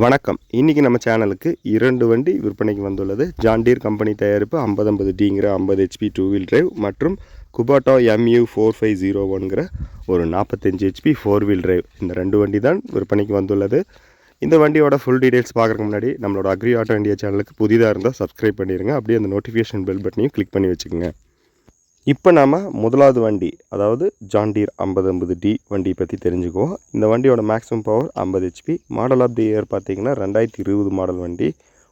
வணக்கம். இன்றைக்கி நம்ம சேனலுக்கு இரண்டு வண்டி விற்பனைக்கு வந்துள்ளது. ஜான்டீர் கம்பெனி தயாரிப்பு ஐம்பது ஐம்பது டிங்கிற ஐம்பது ஹெச்பி டூ வீல் டிரைவ் மற்றும் Kubota MU four five zero ஒன்கிற ஒரு நாற்பத்தஞ்சு ஹெச்பி ஃபோர் வீல் டிரைவ் இந்த ரெண்டு வண்டி தான் விற்பனைக்கு வந்துள்ளது. இந்த வண்டியோட ஃபுல் டீடைல்ஸ் பார்க்குறக்கு முன்னாடி நம்மளோட அக்ரி ஆட்டோ இந்தியா சேனலுக்கு புதிதாக இருந்தால் சப்ஸ்கிரைப் பண்ணிடுங்க அப்படியே அந்த நோட்டிஃபிகேஷன் பெல் பட்டனையும் கிளிக் பண்ணி வச்சுக்கோங்க. இப்போ நாம் முதலாவது வண்டி அதாவது ஜான்டீர் ஐம்பது ஐம்பது டி வண்டியை பற்றி தெரிஞ்சுக்குவோம். இந்த வண்டியோட மேக்ஸிமம் பவர் ஐம்பது HP model of the year பார்த்தீங்கன்னா ரெண்டாயிரத்தி இருபது மாடல் வண்டி.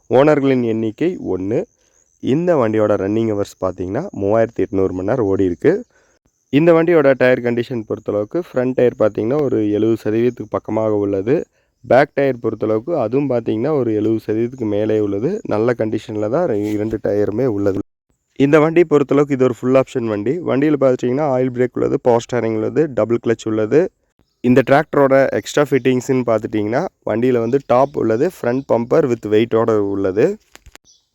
ஓனர்களின் எண்ணிக்கை ஒன்று இந்த வண்டியோட ரன்னிங் ஹவர்ஸ் பார்த்தீங்கன்னா மூவாயிரத்தி எட்நூறு மணி நேரம் ஓடி இருக்குது இந்த வண்டியோட டயர் கண்டிஷன் பொறுத்தளவுக்கு ஃப்ரண்ட் டயர் பார்த்தீங்கன்னா ஒரு எழுபது சதவீதத்துக்கு பக்கமாக உள்ளது. பேக் டயர் பொறுத்தளவுக்கு அதுவும் பார்த்தீங்கன்னா ஒரு எழுபது சதவீதத்துக்கு மேலே உள்ளது. நல்ல கண்டிஷனில் தான் இரண்டு டயருமே உள்ளது. இந்த வண்டி பொறுத்தளவுக்கு இது ஒரு ஃபுல் ஆப்ஷன் வண்டி. வண்டியில் பார்த்துட்டிங்கன்னா ஆயில் பிரேக் உள்ளது பவர் ஸ்டேரிங் உள்ளது டபுள் கிளச் உள்ளது. இந்த டிராக்டரோட எக்ஸ்ட்ரா ஃபிட்டிங்ஸ்னு பார்த்துட்டிங்கன்னா வண்டியில் வந்து டாப் உள்ளது ஃப்ரண்ட் பம்பர் வித் வெயிட்டோட உள்ளது.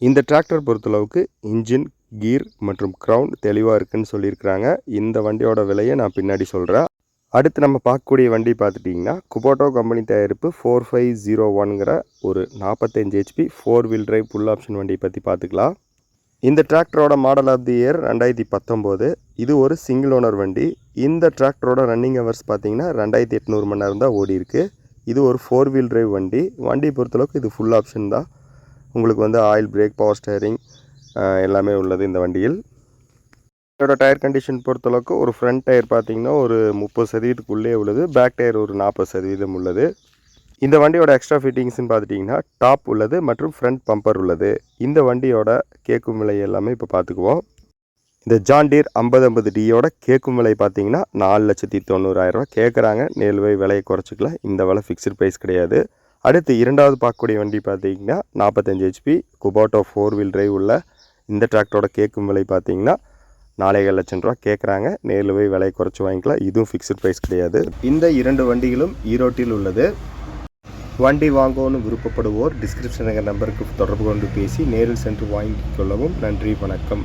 இந்த டிராக்டர் பொறுத்தளவுக்கு இன்ஜின் கீர் மற்றும் க்ரௌன் தெளிவாக இருக்குன்னு சொல்லியிருக்கிறாங்க. இந்த வண்டியோட விலையை நான் பின்னாடி சொல்கிறேன் அடுத்து நம்ம பார்க்கக்கூடிய வண்டி பார்த்துட்டிங்கன்னா குபோட்டோ கம்பெனி தயாரிப்பு ஃபோர் ஃபைவ் ஜீரோ ஒன்ங்கிற ஒரு நாற்பத்தஞ்சு HP four wheel drive full option வண்டியை பற்றி பார்த்துக்கலாம் இந்த டிராக்டரோட மாடல் ஆஃப் தி இயர் ரெண்டாயிரத்தி பத்தொம்போது. இது ஒரு சிங்கிள் ஓனர் வண்டி. இந்த டிராக்டரோட ரன்னிங் ஹவர்ஸ் பார்த்தீங்கன்னா ரெண்டாயிரத்தி எட்நூறு மணி நேரம் தான் ஓடி இருக்கு. இது ஒரு ஃபோர் வீல் டிரைவ் வண்டி. வண்டி பொறுத்தளவுக்கு இது ஃபுல் ஆப்ஷன் தான். உங்களுக்கு வந்து ஆயில் பிரேக் பவர் ஸ்டேரிங் எல்லாமே உள்ளது இந்த வண்டியில். இதோட டயர் கண்டிஷன் பொறுத்தளவுக்கு ஒரு ஃப்ரண்ட் டயர் பார்த்தீங்கன்னா ஒரு முப்பது சதவீதத்துக்குள்ளே உள்ளது. பேக் டயர் ஒரு நாற்பது சதவீதம் உள்ளது. இந்த வண்டியோட எக்ஸ்ட்ரா ஃபிட்டிங்ஸ்னு பார்த்துட்டிங்கன்னா டாப் உள்ளது மற்றும் ஃப்ரண்ட் பம்பர் உள்ளது. இந்த வண்டியோட கேட்கும் விலை எல்லாமே இப்போ பார்த்துக்குவோம். இந்த ஜான்டீர் ஐம்பது ஐம்பது டியோட கேட்கும் விலை பார்த்தீங்கன்னா நாலு லட்சத்தி தொண்ணூறாயிரரூவா கேட்குறாங்க நேர்வை விலையை குறைச்சிக்கலாம் இந்த விலை ஃபிக்ஸ்டு ப்ரைஸ் கிடையாது. அடுத்து இரண்டாவது பார்க்கக்கூடிய வண்டி பார்த்தீங்கன்னா நாற்பத்தஞ்சு HP Kubota four wheel drive உள்ள இந்த டிராக்டரோட கேட்கும் விலை பார்த்தீங்கன்னா நாலேகால் லட்சம் ரூபா கேட்குறாங்க நேரில் போய் விலையை குறைச்சி வாங்கிக்கலாம். இதுவும் ஃபிக்ஸ்டு ப்ரைஸ் கிடையாது. இந்த இரண்டு வண்டிகளும் ஈரோட்டில் உள்ளது. வண்டி வாங்கணும்னு விருப்பப்படுவோர் டிஸ்கிரிப்ஷன் நம்பருக்கு தொடர்பு கொண்டு பேசி நேரில் சென்று வாங்கிக் கொள்ளவும் நன்றி வணக்கம்.